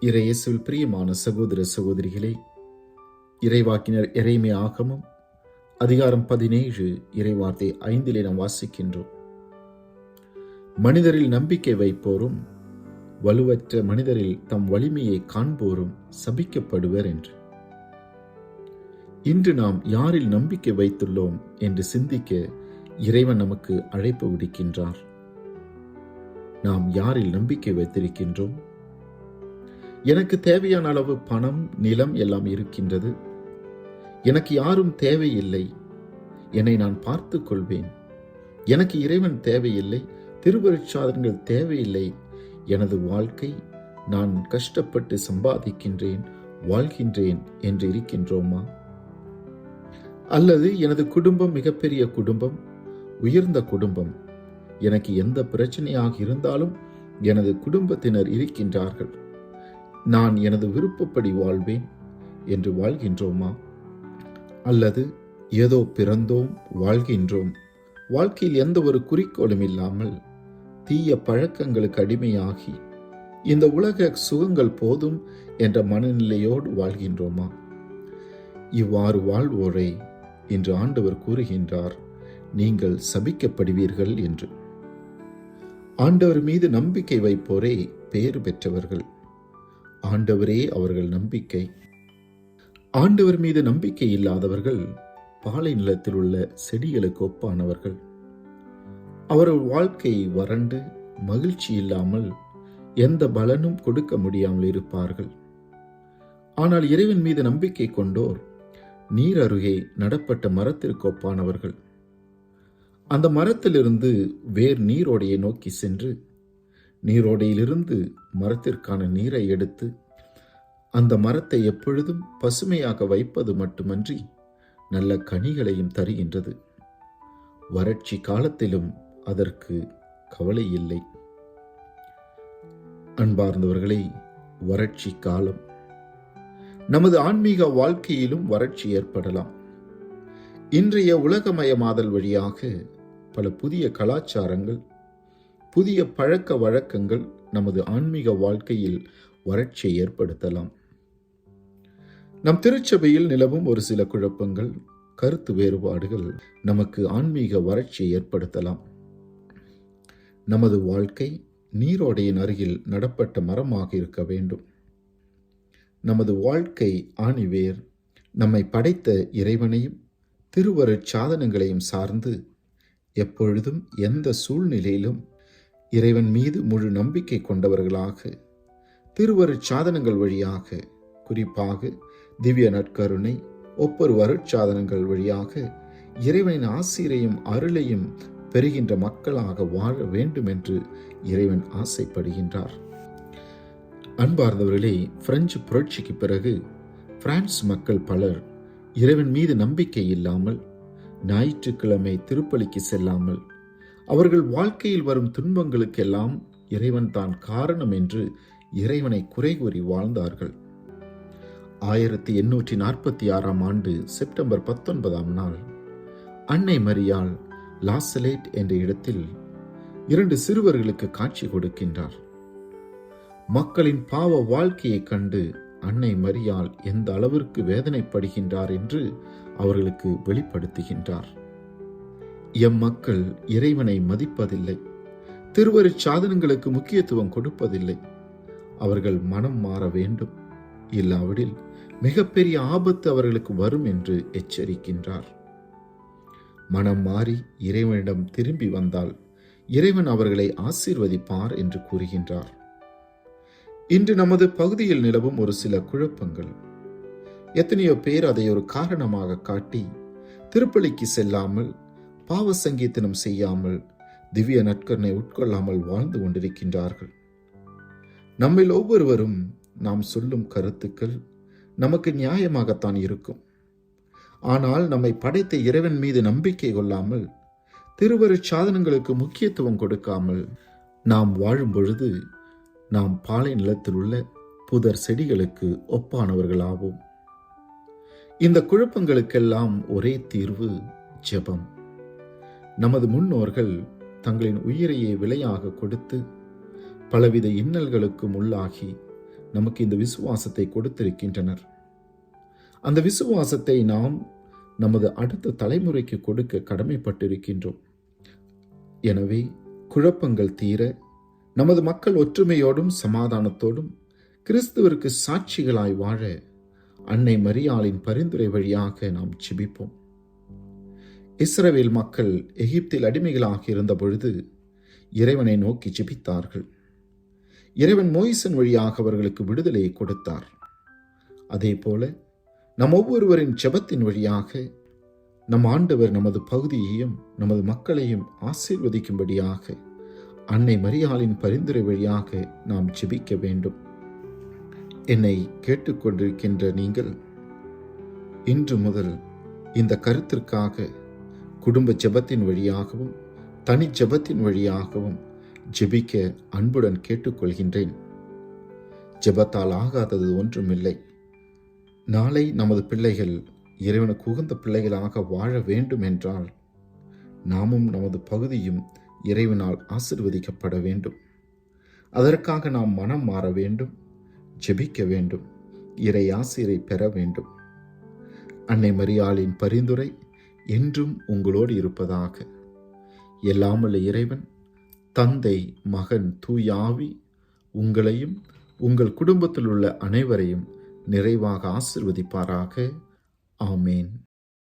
இறையேசுவில் பிரியமான சகோதர சகோதரிகளே இறைவாக்கினர் இறைமை ஆகமும் அதிகாரம் பதினேழு இறைவார்த்தை ஐந்திலே நாம் வாசிக்கின்றோம். மனிதரில் நம்பிக்கை வைப்போரும் வலுவற்ற மனிதரில் தம் வலிமையை காண்போரும் சபிக்கப்படுவர் என்று. இன்று நாம் யாரில் நம்பிக்கை வைத்துள்ளோம் என்று சிந்திக்க இறைவன் நமக்கு அழைப்பு விடுக்கின்றார். நாம் யாரில் நம்பிக்கை வைத்திருக்கின்றோம்? எனக்கு தேவையான அளவு பணம் நிலம் எல்லாம் இருக்கின்றது. எனக்கு யாரும் தேவையில்லை. என்னை நான் பார்த்து கொள்வேன். எனக்கு இறைவன் தேவையில்லை. திருவருட்சாதனங்கள் தேவையில்லை. எனது வாழ்க்கை நான் கஷ்டப்பட்டு சம்பாதிக்கின்றேன் வாழ்கின்றேன் என்று இருக்கின்றோமா? அல்லது எனது குடும்பம் மிகப்பெரிய குடும்பம் உயர்ந்த குடும்பம். எனக்கு எந்த பிரச்சனையாக இருந்தாலும் எனது குடும்பத்தினர் இருக்கின்றார்கள். நான் எனது விருப்பப்படி வாழ்வேன் என்று வாழ்கின்றோமா? அல்லது ஏதோ பிறந்தோம் வாழ்கின்றோம். வாழ்க்கையில் எந்த ஒரு குறிக்கோளும் இல்லாமல் தீய பழக்கங்களுக்கு அடிமையாகி இந்த உலக சுகங்கள் போதும் என்ற மனநிலையோடு வாழ்கின்றோமா? இவ்வாறு வாழ்வோரை இன்று ஆண்டவர் கூறுகின்றார் நீங்கள் சபிக்கப்படுவீர்கள் என்று. ஆண்டவர் மீது நம்பிக்கை வைப்போரே பேறு பெற்றவர்கள். ஆண்டவரே அவர்கள் நம்பிக்கை. ஆண்டவர் மீது நம்பிக்கை இல்லாதவர்கள் பாலை நிலத்தில் உள்ள செடிகளுக்கு ஒப்பானவர்கள். அவர்கள் வாழ்க்கை வறண்டு மகிழ்ச்சி இல்லாமல் எந்த பலனும் கொடுக்க முடியாமல் இருப்பார்கள். ஆனால் இறைவன் மீது நம்பிக்கை கொண்டோர் நீர் அருகே நடப்பட்ட மரத்திற்கு ஒப்பானவர்கள். அந்த மரத்திலிருந்து வேர் நீரோடையை நோக்கி சென்று நீரோடையிலிருந்து மரத்திற்கான நீரை எடுத்து அந்த மரத்தை எப்பொழுதும் பசுமையாக வைப்பது மட்டுமன்றி நல்ல கனிகளையும் தருகின்றது. வறட்சி காலத்திலும் அதற்கு கவலை இல்லை. அன்பார்ந்தவர்களே வறட்சி காலம். நமது ஆன்மீக வாழ்க்கையிலும் வறட்சி ஏற்படலாம். இன்றைய உலகமயமாதல் வழியாக பல புதிய கலாச்சாரங்கள் புதிய பழக்க வழக்கங்கள் நமது ஆன்மீக வாழ்க்கையில் வறட்சியை ஏற்படுத்தலாம். நம் திருச்சபையில் நிலவும் ஒரு சில குழப்பங்கள் கருத்து வேறுபாடுகள் நமக்கு ஆன்மீக வறட்சியை ஏற்படுத்தலாம். நமது வாழ்க்கை நீரோடையின் அருகில் நடப்பட்ட மரமாக இருக்க வேண்டும். நமது வாழ்க்கை ஆணிவேர் நம்மை படைத்த இறைவனையும் திருவருட் சாதனங்களையும் சார்ந்து எப்பொழுதும் எந்த சூழ்நிலையிலும் இறைவன் மீது முழு நம்பிக்கை கொண்டவர்களாக திருவருட் சாதனங்கள் வழியாக குறிப்பாக திவ்ய நற்கருணை ஒவ்வொரு வருட்சாதனங்கள் வழியாக இறைவனின் ஆசிரையும் அருளையும் பெறுகின்ற மக்களாக வாழ வேண்டும் என்று இறைவன் ஆசைப்படுகின்றார். அன்பார்ந்தவர்களே பிரெஞ்சு புரட்சிக்கு பிறகு பிரான்ஸ் மக்கள் பலர் இறைவன் மீது நம்பிக்கை இல்லாமல் ஞாயிற்றுக்கிழமை திருப்பலிக்கு செல்லாமல் அவர்கள் வாழ்க்கையில் வரும் துன்பங்களுக்கெல்லாம் இறைவன் தான் காரணம் என்று இறைவனை குறை கூறி வாழ்ந்தார்கள். ஆயிரத்தி எண்ணூற்றி நாற்பத்தி ஆறாம் ஆண்டு செப்டம்பர் பத்தொன்பதாம் நாள். அன்னை மரியாள் லாசலேட் என்ற இடத்தில் இரண்டு சிறுவர்களுக்கு காட்சி கொடுக்கின்றார். மக்களின் பாவ வாழ்க்கையை கண்டு அன்னை மரியாள் எந்த அளவிற்கு வேதனைப்படுகின்றார் என்று அவர்களுக்கு வெளிப்படுத்துகின்றார். எம் மக்கள் இறைவனை மதிப்பதில்லை. திருவருட் சாதனங்களுக்கு முக்கியத்துவம் கொடுப்பதில்லை. அவர்கள் மனம் மாற வேண்டும். இல்லாவிடில் மிகப்பெரிய ஆபத்து அவர்களுக்கு வரும் என்று எச்சரிக்கின்றார். மனம் மாறி இறைவனிடம் திரும்பி வந்தால் இறைவன் அவர்களை ஆசீர்வதிப்பார் என்று கூறுகின்றார். இன்று நமது பகுதியில் நிலவும் ஒரு சில குழப்பங்கள். எத்தனையோ பேர் அதை ஒரு காரணமாக காட்டி திருப்பலிக்கு செல்லாமல் பாவ சங்கீதனம் செய்யாமல் திவ்ய நற்கரனை உட்கொள்ளாமல் வாழ்ந்து கொண்டிருக்கின்றார்கள். நம்மில் ஒவ்வொருவரும் நாம் சொல்லும் கருத்துக்கள் நமக்கு நியாயமாகத்தான் இருக்கும். ஆனால் நம்மை படைத்த இறைவன் மீது நம்பிக்கை கொள்ளாமல் திருவரு சாதனங்களுக்கு முக்கியத்துவம் கொடுக்காமல் நாம் வாழும் பொழுது நாம் பாலை நிலத்தில் உள்ள புதர் செடிகளுக்கு ஒப்பானவர்களாவோம். இந்த குழப்பங்களுக்கெல்லாம் ஒரே தீர்வு ஜெபம். நமது முன்னோர்கள் தங்களின் உயிரையே விலையாக கொடுத்து பலவித இன்னல்களுக்கும் உள்ளாகி நமக்கு இந்த விசுவாசத்தை கொடுத்திருக்கின்றனர். அந்த விசுவாசத்தை நாம் நமது அடுத்த தலைமுறைக்கு கொடுக்க கடமைப்பட்டிருக்கின்றோம். எனவே குழப்பங்கள் தீர நமது மக்கள் ஒற்றுமையோடும் சமாதானத்தோடும் கிறிஸ்துவிற்கு சாட்சிகளாய் வாழ அன்னை மரியாளின் பரிந்துரை வழியாக நாம் ஜிபிப்போம். இஸ்ரவேல் மக்கள் எகிப்தில் அடிமைகளாக இருந்த பொழுது இறைவனை நோக்கி ஜெபித்தார்கள். இறைவன் மோயிசன் வழியாக அவர்களுக்கு விடுதலையை கொடுத்தார். அதே போல நம் ஒவ்வொருவரின் ஜெபத்தின் வழியாக நம் ஆண்டவர் நமது பகுதியையும் நமது மக்களையும் ஆசீர்வதிக்கும்படியாக அன்னை மரியாளின் பரிந்துரை வழியாக நாம் ஜெபிக்க வேண்டும். என்னை கேட்டுக்கொண்டிருக்கின்ற நீங்கள் இன்று முதல் இந்த கருத்திற்காக குடும்ப ஜெபத்தின் வழியாகவும் தனி ஜெபத்தின் வழியாகவும் ஜெபிக்க அன்புடன் கேட்டுக்கொள்கின்றேன். ஜெபத்தால் ஆகாதது ஒன்றுமில்லை. நாளை நமது பிள்ளைகள் இறைவனுக்கு உகந்த பிள்ளைகளாக வாழ வேண்டும் என்றால் நாமும் நமது பகுதியும் இறைவனால் ஆசிர்வதிக்கப்பட வேண்டும். அதற்காக நாம் மனம் மாற வேண்டும் ஜெபிக்க வேண்டும் இறை ஆசிரை பெற வேண்டும். அன்னை மரியாளின் பரிந்துரை என்றும் உங்களோடு இருப்பதாக. எல்லாமல்ல இறைவன் தந்தை மகன் தூயாவி உங்களையும் உங்கள் குடும்பத்தில் உள்ள அனைவரையும் நிறைவாக ஆசிர்வதிப்பாராக. ஆமேன்.